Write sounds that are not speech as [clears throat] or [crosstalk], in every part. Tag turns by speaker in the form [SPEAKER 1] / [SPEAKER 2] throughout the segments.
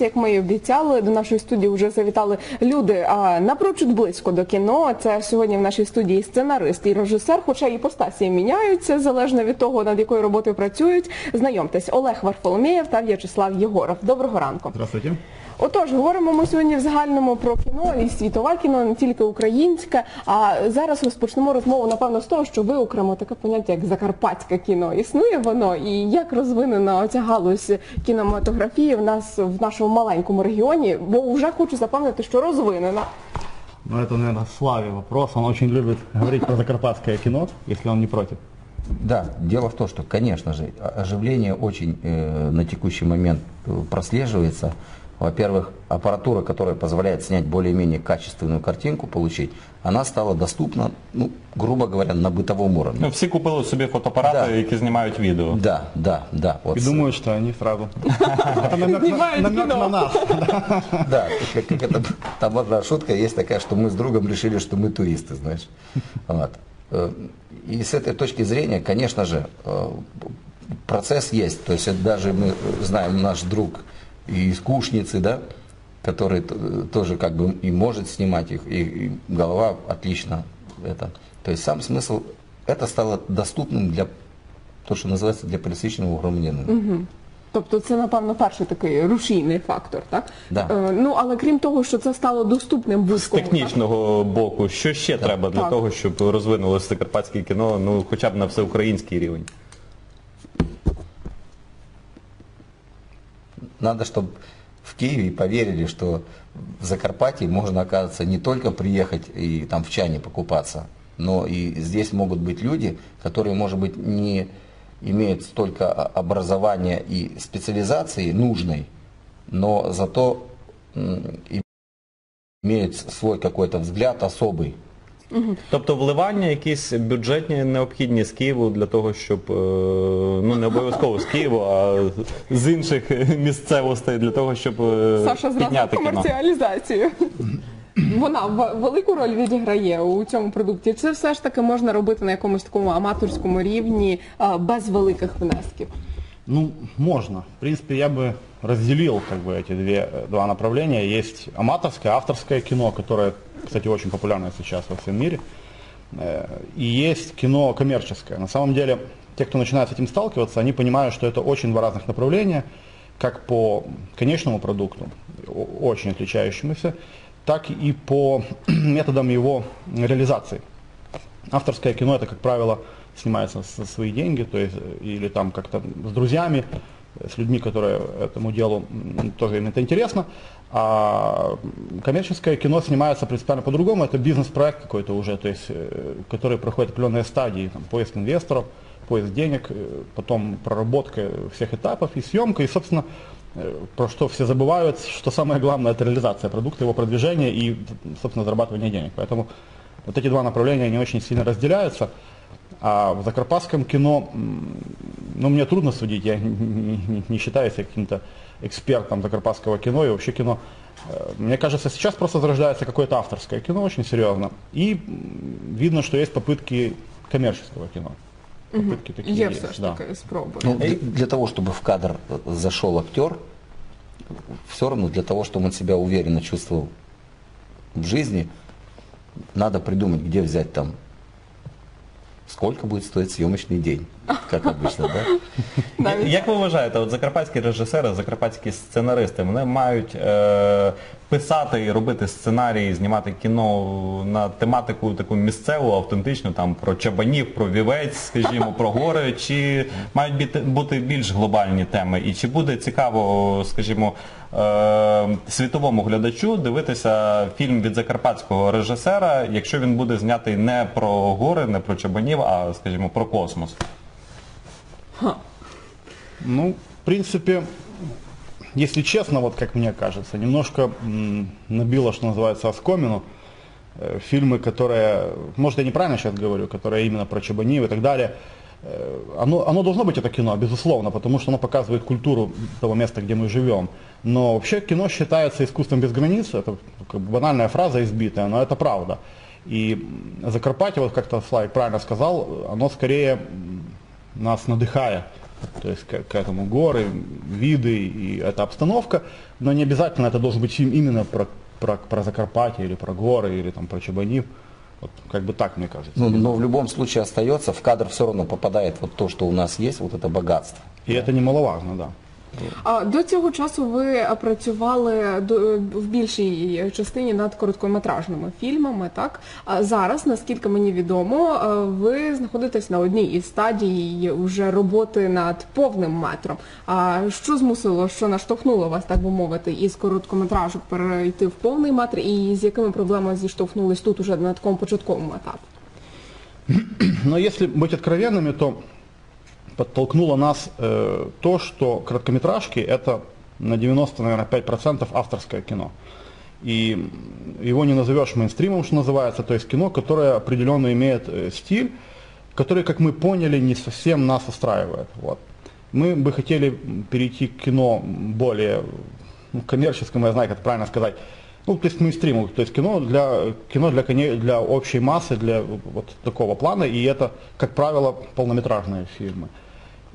[SPEAKER 1] Як ми і обіцяли, до нашої студії вже завітали люди а, напрочуд близько до кіно. Це сьогодні в нашій студії сценарист і режисер, хоча і постасії міняються залежно від того, над якою роботою працюють. Знайомтесь, Олег Варфоломєєв та В'ячеслав Єгоров. Доброго ранку.
[SPEAKER 2] Здравствуйте.
[SPEAKER 1] Отож, говоримо ми сьогодні в загальному про кіно і світове кіно, не тільки українське. А зараз розпочнемо розмову, напевно, з того, що ви окремо таке поняття, як закарпатське кіно. Існує воно, і як розвинена оця галузь кінематографії в нас в нашому маленькому регіоні, бо вже хочу запевнити, що розвинена.
[SPEAKER 2] Ну, это, наверное, Славе вопрос. Он очень любит говорить про закарпатское кино, если он не против.
[SPEAKER 3] Да, дело в том, что, конечно же, о- оживление очень э, на текущий момент э, прослеживается. Во-первых, аппаратура, которая позволяет снять более-менее качественную картинку, получить, она стала доступна, ну, грубо говоря, на бытовом уровне.
[SPEAKER 4] Ну, всі купили собі фотоапарати,
[SPEAKER 3] Да.
[SPEAKER 4] які знімають відео.
[SPEAKER 3] Да, да, да. Вот
[SPEAKER 2] И
[SPEAKER 3] с-
[SPEAKER 2] думают, что они сразу. [laughs] Это намек на-
[SPEAKER 1] Снимают
[SPEAKER 2] намек
[SPEAKER 1] кино.
[SPEAKER 2] на нас.
[SPEAKER 3] Да, как, как это, там одна шутка есть такая, что мы с другом решили, что мы туристы, знаешь. Вот. Э, И с этой точки зрения, конечно же, э, процесс есть. То есть это даже мы знаем наш друг из Кушницы, да, который т- тоже как бы и может снимать их, и, и голова отлично это. То есть сам смысл, это стало доступным для, то, что называется, для пересечного громадянина.
[SPEAKER 1] Тобто це, напевно, перший такий рушійний фактор, так?
[SPEAKER 3] Да.
[SPEAKER 1] Е, ну, але крім того, що це стало доступним
[SPEAKER 4] З
[SPEAKER 1] будь-кому. так?
[SPEAKER 4] технічного боку, що ще треба для
[SPEAKER 1] Так.
[SPEAKER 4] того, щоб розвинулося закарпатське кіно, ну хоча б на всеукраїнський рівень?
[SPEAKER 3] Надо, чтобы в Киеве поверили, что в Закарпатье можно, оказывается, не только приехать и там в чане покупаться, но и здесь могут быть люди, которые, может быть, не имеют столько образования и специализации нужной, но зато имеют свой какой-то взгляд особый.
[SPEAKER 4] Тобто вливання якісь бюджетні необхідні з Києву для того, щоб е, ну не обов'язково з Києву, а з інших місцевостей для того, щоб е,
[SPEAKER 1] Саша зразу
[SPEAKER 4] підняти кіно.
[SPEAKER 1] комерціалізацію. Вона велику роль відіграє у цьому продукті. Це все ж таки можна робити на якомусь такому аматорському рівні без великих внесків.
[SPEAKER 2] Ну, можно. В принципе, я бы разделил как бы эти две, э, два направления. Есть аматорское, авторское кино, которое, кстати, очень популярно сейчас во всем мире. Э, И есть кино коммерческое. На самом деле, те, кто начинает с этим сталкиваться, они понимают, что это очень два разных направления, как по конечному продукту, очень отличающемуся, так и по [clears throat] методам его реализации. Авторское кино это, как правило, снимается за свои деньги, то есть э, или там как-то с друзьями, э, с людьми, которые этому делу тоже им это интересно. А коммерческое кино снимается принципиально по-другому. Это бизнес-проект какой-то уже, то есть, э, который проходит определенные стадии, там, поиск инвесторов, поиск денег, потом проработка всех этапов и съемка, и, собственно, про что все забывают, что самое главное это реализация продукта, его продвижение и, собственно, зарабатывание денег. Поэтому вот эти два направления, они очень сильно разделяются. А в закарпатском кино, ну, мне трудно судить, я не, считаю себя каким-то экспертом закарпатского кино и вообще кино. Э, Мне кажется, сейчас просто зарождается какое-то авторское кино очень серьезно. И видно, что есть попытки коммерческого кино. Попытки такие
[SPEAKER 1] Є
[SPEAKER 2] есть,
[SPEAKER 1] все
[SPEAKER 2] да.
[SPEAKER 3] Ну, для, для того, чтобы в кадр э, зашел актер, все равно для того, чтобы он себя уверенно чувствовал в жизни, надо придумать, где взять там, сколько будет стоить съемочный день, как обычно, да? [laughs]
[SPEAKER 4] Як ви вважаєте, от закарпатські режисери, закарпатські сценаристи, вони мають е, писати і робити сценарії, знімати кіно на тематику таку місцеву, автентичну, там про чабанів, про вівець, скажімо, про гори, чи мають бути більш глобальні теми? І чи буде цікаво, скажімо, е, світовому глядачу дивитися фільм від закарпатського режисера, якщо він буде знятий не про гори, не про чабанів, а скажімо, про космос?
[SPEAKER 2] Ну, в принципе, если честно, вот как мне кажется, немножко набило, что называется, оскомину. Э, Фильмы, которые, может, я неправильно сейчас говорю, которые именно про Чабанив и так далее, э, оно, оно должно быть это кино, безусловно, потому что оно показывает культуру того места, где мы живем. Но вообще кино считается искусством без границ, это как бы банальная фраза избитая, но это правда. И Закарпатье, вот как-то Славик правильно сказал, оно скорее нас надыхает то есть к, к этому горы, виды и эта обстановка, но не обязательно это должен быть фильм именно про, про, про Закарпатье или про горы или там про Чебанив. Вот как бы так мне кажется.
[SPEAKER 3] Ну, но в любом случае остается, в кадр все равно попадает вот то, что у нас есть, вот это богатство.
[SPEAKER 2] И это немаловажно, да.
[SPEAKER 1] А до цього часу ви е, працювали в більшій частині над короткометражними фільмами, так? А зараз, наскільки мені відомо, е, ви знаходитесь на одній із стадій вже роботи над повним метром. А що змусило, що наштовхнуло вас, так би мовити, із короткометражок перейти в повний метр, і з якими проблемами зіштовхнулись тут уже на такому початковому етапі? [clears throat]
[SPEAKER 2] Но если быть откровенными, то подтолкнуло нас э, то, что короткометражки это на 90, наверное, 5% авторское кино. И его не назовешь мейнстримом, что называется, то есть кино, которое определенно имеет э, стиль, который, как мы поняли, не совсем нас устраивает. Вот. Мы бы хотели перейти к кино более ну, коммерческому, я знаю, как это правильно сказать, ну, то есть мейнстриму, то есть кино для, кино для, для общей массы, для вот такого плана, и это, как правило, полнометражные фильмы.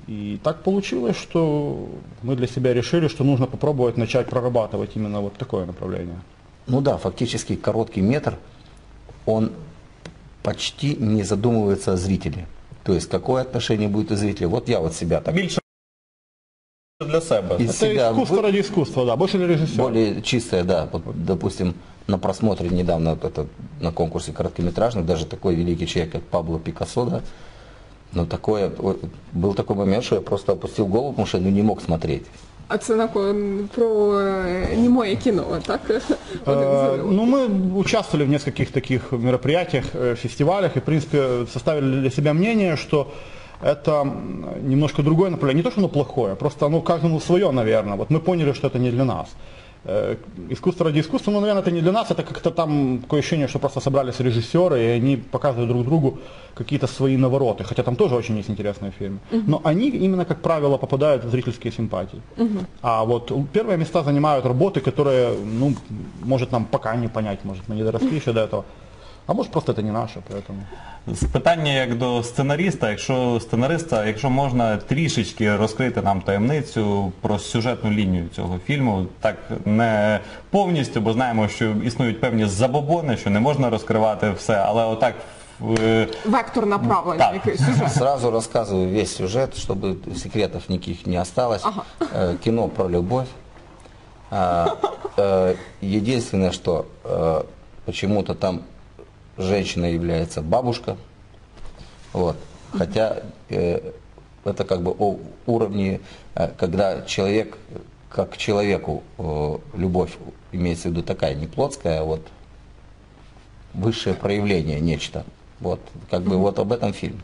[SPEAKER 2] И так получилось, что мы для себя решили, что нужно попробовать начать прорабатывать именно вот такое направление.
[SPEAKER 3] Ну да, фактически короткий метр, он почти не задумывается о зрителе. То есть какое отношение будет у зрителя. Вот я вот себя так
[SPEAKER 4] Більше для себе.
[SPEAKER 3] из
[SPEAKER 2] Это
[SPEAKER 3] себя
[SPEAKER 2] искусство
[SPEAKER 3] вы-
[SPEAKER 2] ради искусства, да, больше для режиссера.
[SPEAKER 3] более чистое, да. Вот, допустим, на просмотре недавно это, на конкурсе короткометражных, даже такой великий человек, как Пабло Пикассо, да, но такое, о, был такой момент, что я просто опустил голову, потому что я ну, не мог смотреть.
[SPEAKER 1] А це на ко- про е, німоє кіно, так? Один
[SPEAKER 2] Э,
[SPEAKER 1] з-
[SPEAKER 2] Ну, мы участвовали в нескольких таких мероприятиях, э, фестивалях, и, в принципе, составили для себя мнение, что это м, немножко другое направление. Не то, что оно плохое, просто оно каждому свое, наверное. Вот мы поняли, что это не для нас. Э, Искусство ради искусства, ну, наверное, это не для нас, это как-то там такое ощущение, что просто собрались режиссеры, и они показывают друг другу какие-то свои навороты, хотя там тоже очень есть интересные фильмы. Но они именно, как правило, попадают в зрительские симпатии. А вот первые места занимают работы, которые, ну, может, нам пока не понять, может, мы не доросли [laughs] еще до этого. А может, просто это не наше, поэтому...
[SPEAKER 4] Питання як до сценаріста, якщо сценариста, якщо можна трішечки розкрити нам таємницю про сюжетну лінію цього фільму, так не повністю, бо знаємо, що існують певні забобони, що не можна розкривати все, але отак в-
[SPEAKER 1] Вектор направлення,
[SPEAKER 4] Так.
[SPEAKER 1] якийсь сюжет.
[SPEAKER 3] Сразу рассказываю весь сюжет, чтобы секретов никаких не осталось. Э, Кино про любовь. А, э, Единственное, что э, почему-то там женщина является бабушка. Вот. Хотя э, это как бы о уровне, э, когда человек как к человеку э, любовь имеется в виду такая, не плотская, а вот высшее проявление, нечто. Вот, как бы вот об этом фильм.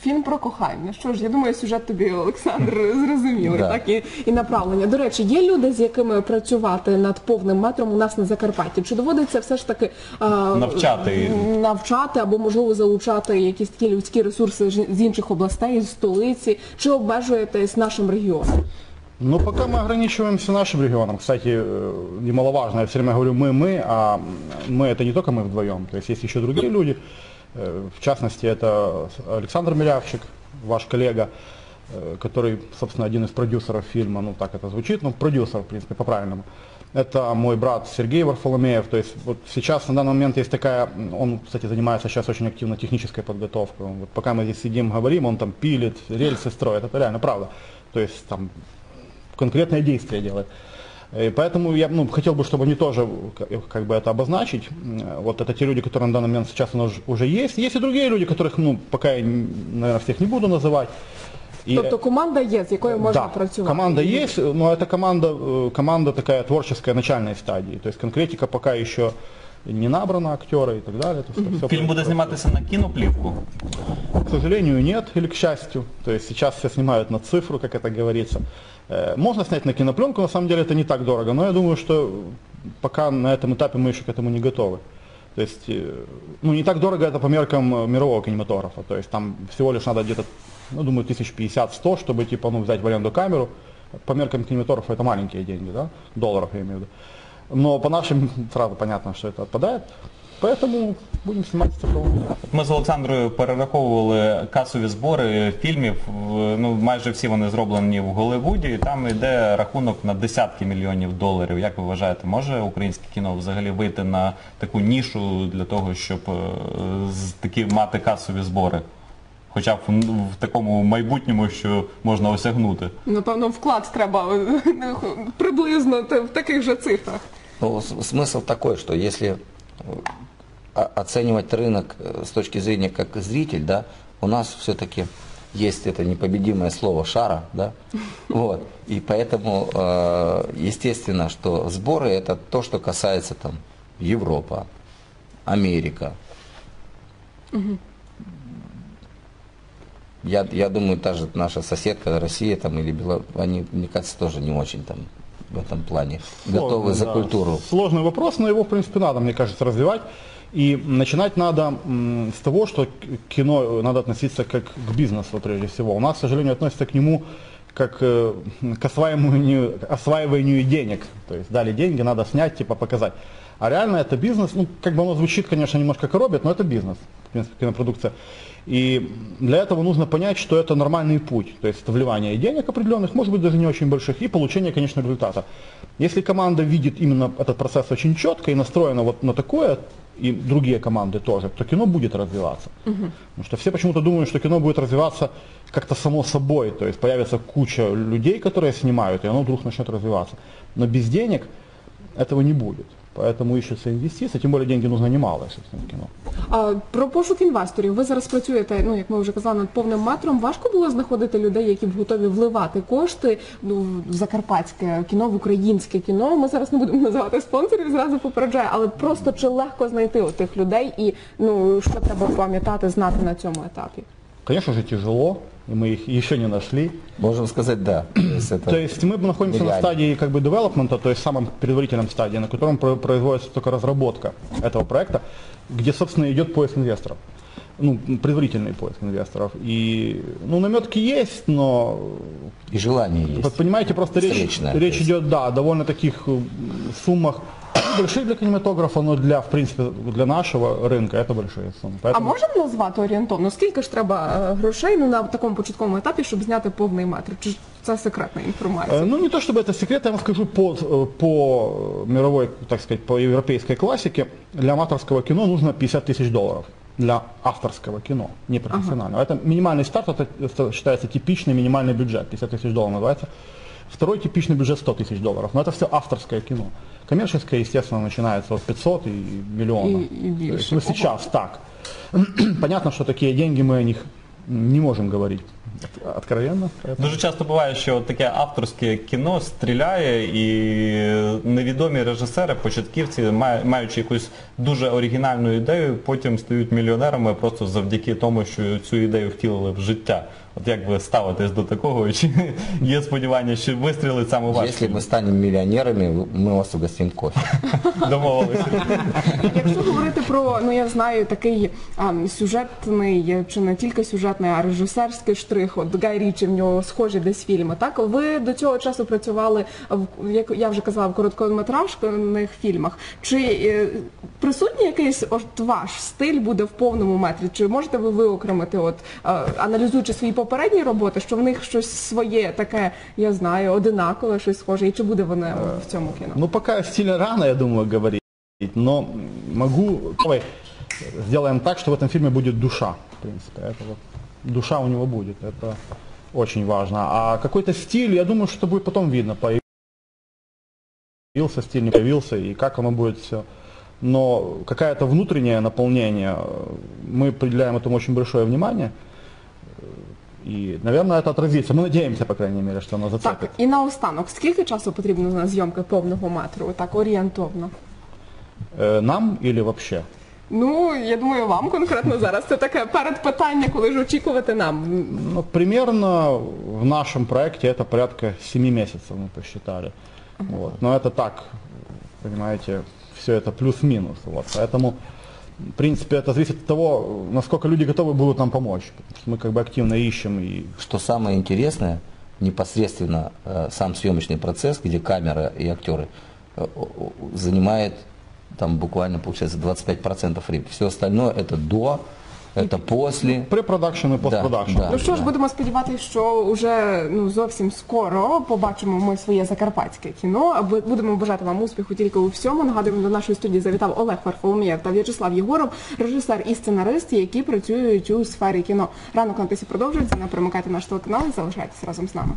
[SPEAKER 1] Фільм про кохання. Що ж, я думаю, сюжет тобі, Олександр, зрозумілий,
[SPEAKER 3] Да.
[SPEAKER 1] так і, і направлення. До речі, є люди, з якими працювати над повним метром у нас на Закарпатті? Чи доводиться все ж таки а,
[SPEAKER 4] Навчати?
[SPEAKER 1] навчати або можливо залучати якісь такі людські ресурси ж- з інших областей, з столиці? Чи обмежуєтесь нашим регіоном?
[SPEAKER 2] Ну, пока мы ограничиваемся нашим регионом. Кстати, э, немаловажно, я все время говорю мы, мы, а мы это не только мы вдвоем. То есть есть еще другие люди. Э, В частности, это Александр Милявчик, ваш коллега, э, который, собственно, один из продюсеров фильма, ну так это звучит, ну продюсер, в принципе, по-правильному. Это мой брат Сергей Варфоломеев. То есть вот сейчас на данный момент есть такая, он, кстати, занимается сейчас очень активно технической подготовкой. Вот пока мы здесь сидим, говорим, он там пилит, рельсы строит. Это реально правда. То есть там конкретное действие делает. И поэтому я ну, хотел бы, чтобы они тоже как, как бы это обозначить. М, Вот это те люди, которые на данный момент сейчас у нас уже есть. Есть и другие люди, которых, ну, пока я, наверное, всех не буду называть. И,
[SPEAKER 1] Тобто команда є, з якою можна
[SPEAKER 2] да,
[SPEAKER 1] працювати.
[SPEAKER 2] команда есть, но это команда, э, команда такая творческая начальной стадии. То есть конкретика пока еще не набрана, актеры и так далее. То есть это всё
[SPEAKER 4] фільм буде
[SPEAKER 2] происходит.
[SPEAKER 4] зніматися на кіноплівку.
[SPEAKER 2] К сожалению, нет, или к счастью. То есть сейчас все снимают на цифру, как это говорится. Э, Можно снять на кинопленку, на самом деле это не так дорого, но я думаю, что пока на этом этапе мы еще к этому не готовы. То есть, э, ну не так дорого это по меркам э, мирового кинематографа. То есть там всего лишь надо где-то, ну думаю, тысяч пятьдесят-сто, чтобы типа, ну, взять в аренду камеру. По меркам кинематографа это маленькие деньги, да, долларов я имею в виду. Но по нашим сразу понятно, что это отпадает. Поэтому будем снимать цифровую.
[SPEAKER 4] Ми з Олександрою перераховували касові збори фільмів. в- Ну майже всі вони зроблені в Голливуді. І там йде рахунок на десятки мільйонів доларів. Як ви вважаєте, може українське кіно взагалі вийти на таку нішу для того, щоб е, з- такі мати касові збори? Хоча б в, в такому майбутньому, що можна осягнути.
[SPEAKER 1] Напевно, вклад треба е, приблизно те- в таких же цифрах.
[SPEAKER 3] Ну, с- смысл такой, что если э, о- оценивать рынок э, с точки зрения как зритель, да, у нас все-таки есть это непобедимое слово шара, да, [laughs] вот, и поэтому, э, естественно, что сборы это то, что касается там Европа, Америка. Я, я думаю, та же наша соседка Россия там или Беларусь, они, мне кажется, тоже не очень там в этом плане готовы
[SPEAKER 2] Сложный,
[SPEAKER 3] за
[SPEAKER 2] да.
[SPEAKER 3] культуру.
[SPEAKER 2] Сложный вопрос, но его, в принципе, надо, мне кажется, развивать. И начинать надо с того, что кино надо относиться как к бизнесу, прежде всего. У нас, к сожалению, относятся к нему как э, к осваиванию, осваиванию денег. То есть дали деньги, надо снять, типа показать. А реально это бизнес, ну, как бы оно звучит, конечно, немножко коробит, но это бизнес, в принципе, кинопродукция. И для этого нужно понять, что это нормальный путь. То есть это вливание денег определенных, может быть даже не очень больших, и получение конечного результата. Если команда видит именно этот процесс очень четко и настроена вот на такое, и другие команды тоже, то кино будет развиваться. Потому что все почему-то думают, что кино будет развиваться как-то само собой. То есть появится куча людей, которые снимают, и оно вдруг начнет развиваться. Но без денег этого не будет. Поэтому ищутся инвестиции, тем более деньги нужно немало, собственно, кино.
[SPEAKER 1] А, про пошук інвесторів. Ви зараз працюєте, ну як ми вже казали, над повним метром. Важко було знаходити людей, які б готові вливати кошти ну, в закарпатське кіно, в українське кіно. Ми зараз не будемо називати спонсорів, зразу попереджаю, але просто чи легко знайти тих людей і ну що треба пам'ятати, знати на цьому етапі.
[SPEAKER 2] Конечно же, тяжело, и мы их еще не нашли.
[SPEAKER 3] Можем сказать да. [clears throat] То есть это
[SPEAKER 2] То есть мы находимся на стадии как бы девелопмента, то есть самом предварительном стадии, на котором про- производится только разработка этого проекта, где, собственно, идет поиск инвесторов. Ну, предварительный поиск инвесторов. И, ну, наметки есть, но,
[SPEAKER 3] И желание есть.
[SPEAKER 2] понимаете, просто речь,
[SPEAKER 3] то
[SPEAKER 2] речь
[SPEAKER 3] есть.
[SPEAKER 2] идет, да, о довольно таких суммах, больших для кинематографа, но для, в принципе, для нашего рынка это большие суммы.
[SPEAKER 1] А
[SPEAKER 2] Поэтому-
[SPEAKER 1] можемо назвати орієнтовно? Скільки ж треба е, грошей ну, на такому початковому етапі, щоб зняти повний метр? Чи ж це секретна інформація?
[SPEAKER 2] Э, Ну, не то чтобы это секрет, я вам скажу по, э, по мировой, так сказать, по европейской классике, для аматорского кино нужно 50 тысяч долларов. Для авторского кино, не профессионального. Это минимальный старт, это, это считается типичный минимальный бюджет, 50 тысяч долларов называется. Второй типичный бюджет 100 тысяч долларов, но это все авторское кино. Коммерческое, естественно, начинается от 500 и миллионов.
[SPEAKER 1] И- и
[SPEAKER 2] То есть,
[SPEAKER 1] больше.
[SPEAKER 2] ну, сейчас так. [clears throat] Понятно, что такие деньги мы о них не можем говорить откровенно. поэтому-
[SPEAKER 4] Дуже часто буває, що от таке авторське кіно стріляє, і невідомі режисери, початківці, має- маючи якусь дуже оригінальну ідею, потім стають мільйонерами просто завдяки тому, що цю ідею втілили в життя. От як ви ставитесь до такого? Чи є сподівання, що вистрілить саме ваш
[SPEAKER 3] Если
[SPEAKER 4] фільм?
[SPEAKER 3] мы станем миллионерами, вы- мы вас угостим кофе.
[SPEAKER 4] домовилися?
[SPEAKER 1] Якщо говорити про, ну я знаю, такий а, сюжетний, е, чи не тільки сюжетний, а режисерський штрих, от Гай Річі, в нього схожі десь фільми, так? Ви до цього часу працювали, в, як я вже казала, в короткометражних фільмах. Чи е, присутній якийсь от ваш стиль буде в повному метрі? Чи можете ви виокремити, от, е, аналізуючи свої попередні роботи, що в них щось своє таке, я знаю, одинакове, щось схоже, і чи буде воно в цьому кіно?
[SPEAKER 2] Ну, пока сильно рано, я думаю, говорить, но могу... Давай сделаем так, что в этом фильме будет душа, в принципе. Это вот, душа у него будет, это очень важно. А какой-то стиль, я думаю, что будет потом видно, появился стиль, не появился, и как оно будет все. Но какое-то внутреннее наполнение, э, мы определяем этому очень большое внимание, и, наверное, это отразится. Мы надеемся, по крайней мере, что оно зацепит.
[SPEAKER 1] Так, і наостанок, скільки часу потрібно на зйомки повного метру, так орієнтовно?
[SPEAKER 2] Э, Нам или вообще?
[SPEAKER 1] Ну, я думаю, вам конкретно зараз це таке передпитання, коли ж очікувати нам.
[SPEAKER 2] Ну, примерно в нашем проекте это порядка 7 месяцев мы посчитали. Вот. Но это так, понимаете, все это плюс-минус. Вот. Поэтому, в принципе, это зависит от того, насколько люди готовы будут нам помочь. Потому что мы как бы активно ищем и
[SPEAKER 3] Что самое интересное, непосредственно э, сам съемочный процесс, где камера и актеры, э, о- о- занимает там буквально получается 25% времени. Все остальное это до, это после.
[SPEAKER 2] Препродакшн и постпродакшн.
[SPEAKER 3] да.
[SPEAKER 1] Ну що ж, будемо сподіватися, що вже ну зовсім скоро побачимо ми своє закарпатське кіно. Будемо бажати вам успіху тільки у всьому. Нагадуємо, до нашої студії завітав Олег Варфоломієв та В'ячеслав Єгоров, режисер і сценарист, які працюють у сфері кіно. Ранок на тисі продовжується. Не перемикайте наш телеканал і залишайтесь разом з нами.